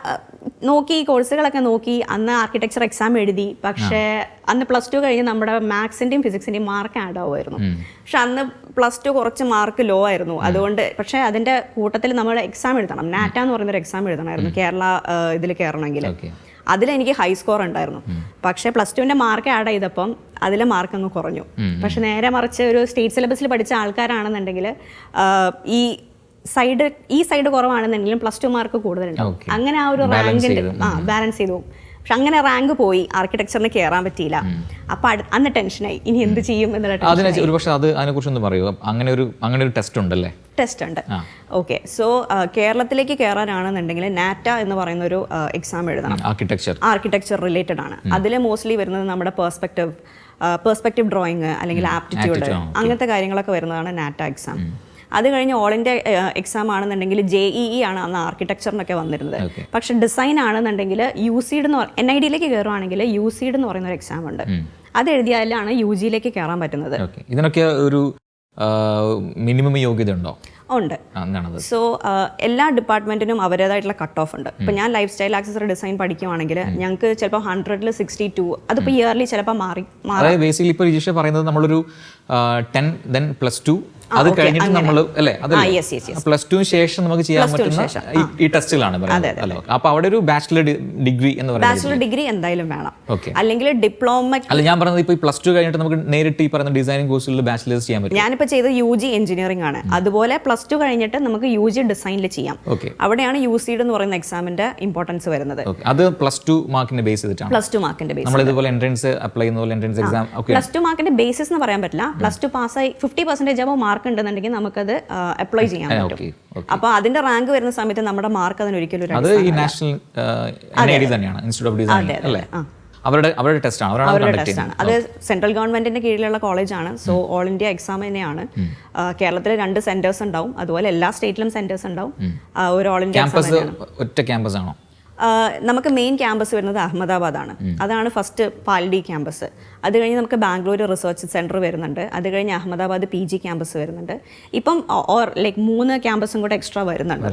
നോക്കി കോഴ്സുകളൊക്കെ നോക്കി അന്ന് ആർക്കിടെക്ചർ എക്സാം എഴുതി. പക്ഷേ അന്ന് പ്ലസ് ടു കഴിഞ്ഞ് നമ്മുടെ മാത്സിന്റെയും ഫിസിക്സിന്റെയും മാർക്ക് ആഡ് ആവുമായിരുന്നു. പക്ഷെ അന്ന് പ്ലസ് ടു കുറച്ച് മാർക്ക് ലോ ആയിരുന്നു. അതുകൊണ്ട് പക്ഷേ അതിന്റെ കൂട്ടത്തിൽ നമ്മൾ എക്സാം എഴുതണം. നാറ്റ എന്ന് പറയുന്നൊരു എക്സാം എഴുതണമായിരുന്നു. കേരള ഇതിൽ കയറണമെങ്കിൽ. അതിലെനിക്ക് ഹൈ സ്കോർ ഉണ്ടായിരുന്നു. പക്ഷേ പ്ലസ് ടുവിന്റെ മാർക്ക് ആഡ് ചെയ്തപ്പം അതിലെ മാർക്ക് അങ്ങ് കുറഞ്ഞു. പക്ഷെ നേരെ മറിച്ച് ഒരു സ്റ്റേറ്റ് സിലബസിൽ പഠിച്ച ആൾക്കാരാണെന്നുണ്ടെങ്കിൽ ഈ സൈഡ് ഈ സൈഡ് കുറവാണെന്നുണ്ടെങ്കിലും പ്ലസ് ടു മാർക്ക് കൂടുതലുണ്ട്. അങ്ങനെ ആ ഒരു റാങ്കിന്റെ ആ ബാലൻസ് ചെയ്തു പോകും. പക്ഷെ അങ്ങനെ റാങ്ക് പോയി ആർക്കിടെക്ചറിന് കയറാൻ പറ്റിയില്ല. അപ്പൊ അന്ന് ടെൻഷനായി ഇനി എന്ത് ചെയ്യും എന്നുള്ള അതിനെ അത് അതിനെക്കുറിച്ച് ഒന്ന് പറയൂ. അങ്ങനെ ഒരു അങ്ങനെ ഒരു ടെസ്റ്റ് ഉണ്ടല്ലേ? ടെസ്റ്റ് ഉണ്ട്. ഓക്കെ സോ കേരളത്തിലേക്ക് കയറാനാണെന്നുണ്ടെങ്കിൽ നാറ്റ എന്ന് പറയുന്ന ഒരു എക്സാം എഴുതണം. ആർക്കിടെക്ചർ ആർക്കിടെക്ചർ റിലേറ്റഡ് ആണ്. അതിൽ മോസ്റ്റ്ലി വരുന്നത് നമ്മുടെ പെർസ്പെക്റ്റീവ് പെർസ്പെക്റ്റീവ് ഡ്രോയിങ് അല്ലെങ്കിൽ ആപ്റ്റിറ്റ്യൂഡ് അങ്ങനത്തെ കാര്യങ്ങളൊക്കെ വരുന്നതാണ് നാറ്റ എക്സാം അത് കഴിഞ്ഞ് ഓൾ ഇന്ത്യ എക്സാം ആണെന്നുണ്ടെങ്കിൽ ജെ ഇ ഇ ആണ് അന്ന് ആർക്കിടെക്ചറിനൊക്കെ വന്നിരുന്നത്. പക്ഷെ ഡിസൈൻ ആണെന്നുണ്ടെങ്കിൽ യു സീഡ് എന്ന് എൻ ഐ ഡിയിലേക്ക് കയറുവാണെങ്കിൽ യു സീഡ് എന്ന് പറയുന്ന ഒരു എക്സാം ഉണ്ട്. അത് എഴുതിയാലാണ് യു ജിയിലേക്ക് കയറാൻ പറ്റുന്നത്. ഇതിനൊക്കെ ഒരു മിനിമം യോഗ്യത ഉണ്ടോ? ഉണ്ട്. സോ എല്ലാ ഡിപ്പാർട്ട്മെന്റിനും അവരുടേതായിട്ടുള്ള കട്ട് ഓഫ് ഉണ്ട്. ഇപ്പൊ ഞാൻ ലൈഫ് സ്റ്റൈൽ ആക്സസറി ഡിസൈൻ പഠിക്കുവാണെങ്കിൽ ഞങ്ങൾക്ക് ചിലപ്പോൾ ഹൺഡ്രഡിൽ സിക്സ്റ്റി ടു അതിപ്പോ ഇയർലി ചിലപ്പോൾ മാറി മാറി. ബേസിക്കലി ഇപ്പോൾ രജിഷ പറയുന്നത് നമ്മളൊരു ടെൻ ദെൻ പ്ലസ് ടു അത് കഴിഞ്ഞിട്ട് നമ്മൾ അല്ലേ? അത് പ്ലസ് ടു ശേഷം നമുക്ക് ചെയ്യാൻ പറ്റുന്ന ഈ- ടെസ്റ്റിലാണ് അപ്പൊ അവിടെ ഒരു ബാച്ചിലർ ഡിഗ്രി എന്ന് പറയുന്നത് ബാച്ചിലർ ഡിഗ്രി എന്തായാലും വേണം. അല്ലെങ്കിൽ ഡിപ്ലോമ അല്ല ഞാൻ പറഞ്ഞത് ഇപ്പൊ പ്ലസ് ടു കഴിഞ്ഞിട്ട് നമുക്ക് നേരിട്ട് ഈ പറയുന്ന ഡിസൈനിങ് കോഴ്സുകളിൽ ബാച്ചിലേഴ്സ് ചെയ്യാൻ പറ്റും. ഞാനിപ്പോൾ ചെയ്തത് യു ജി എഞ്ചിനീയറിംഗ് ആണ്. അതുപോലെ പ്ലസ് ടു കഴിഞ്ഞിട്ട് നമുക്ക് യു ജി ഡിസൈനിൽ ചെയ്യാം. അവിടെയാണ് യു സിഡ് എന്ന് പറയുന്ന എക്സാമിന്റെ ഇമ്പോർട്ടൻസ് വരുന്നത്. അത് പ്ലസ് ടു മാർക്കിന്റെ ബേസ് ചെയ്തിട്ടാണ്? പ്ലസ് ടു മാർക്കിന്റെ ബേസ് നമ്മൾ ഇതുപോലെ എൻട്രൻസ് അപ്ലൈ ചെയ്യുന്ന പോലെ എൻട്രൻസ് എക്സാം പ്ലസ് ടു മാർക്കിന്റെ ബേസിസ് എന്ന് പറയാൻ പറ്റില്ല. പ്ലസ് ടു പാസ്സായി ഫിഫ്റ്റി പെർസെന്റേജ് ആകുമ്പോൾ മാർക്ക് ഉണ്ടെന്നുണ്ടെങ്കിൽ നമുക്കത് അപ്ലൈ ചെയ്യാൻ പറ്റും. അപ്പൊ അതിന്റെ റാങ്ക് വരുന്ന സമയത്ത് നമ്മുടെ മാർക്ക് അതിന് ഒരിക്കലും ഒരു അത് ഈ നാഷണൽ തന്നെയാണ് ഇൻസ്റ്റിറ്റ്യൂട്ട് ഓഫ് ഡിസൈൻ അല്ലേ? അവരുടെ അവരുടെ ടെസ്റ്റ് ആണ് അവരുടെ കണ്ടക്ട് ടെസ്റ്റ് ആണ്. അത് സെൻട്രൽ ഗവൺമെന്റിന്റെ കീഴിലുള്ള കോളേജാണ് സോ ഓൾ ഇന്ത്യ എക്സാം തന്നെയാണ്. കേരളത്തിലെ കേരളത്തിൽ രണ്ട് സെന്റേഴ്സ് ഉണ്ടാവും. അതുപോലെ എല്ലാ സ്റ്റേറ്റിലും സെന്റേഴ്സ് ഉണ്ടാവും. ഒരു ഓൾ ഇന്ത്യ ക്യാമ്പസ് ഒറ്റ ക്യാമ്പസ് ആണോ? നമുക്ക് മെയിൻ ക്യാമ്പസ് വരുന്നത് അഹമ്മദാബാദാണ്. അതാണ് ഫസ്റ്റ് പാൽഡി ക്യാമ്പസ് അത് കഴിഞ്ഞ് നമുക്ക് ബാംഗ്ലൂർ റിസർച്ച് സെന്റർ വരുന്നുണ്ട്. അത് കഴിഞ്ഞ് അഹമ്മദാബാദ് പി ജി ക്യാമ്പസ് വരുന്നുണ്ട്. ഇപ്പം ഓർ ലൈക്ക് മൂന്ന് ക്യാമ്പസും കൂടെ എക്സ്ട്രാ വരുന്നുണ്ട്.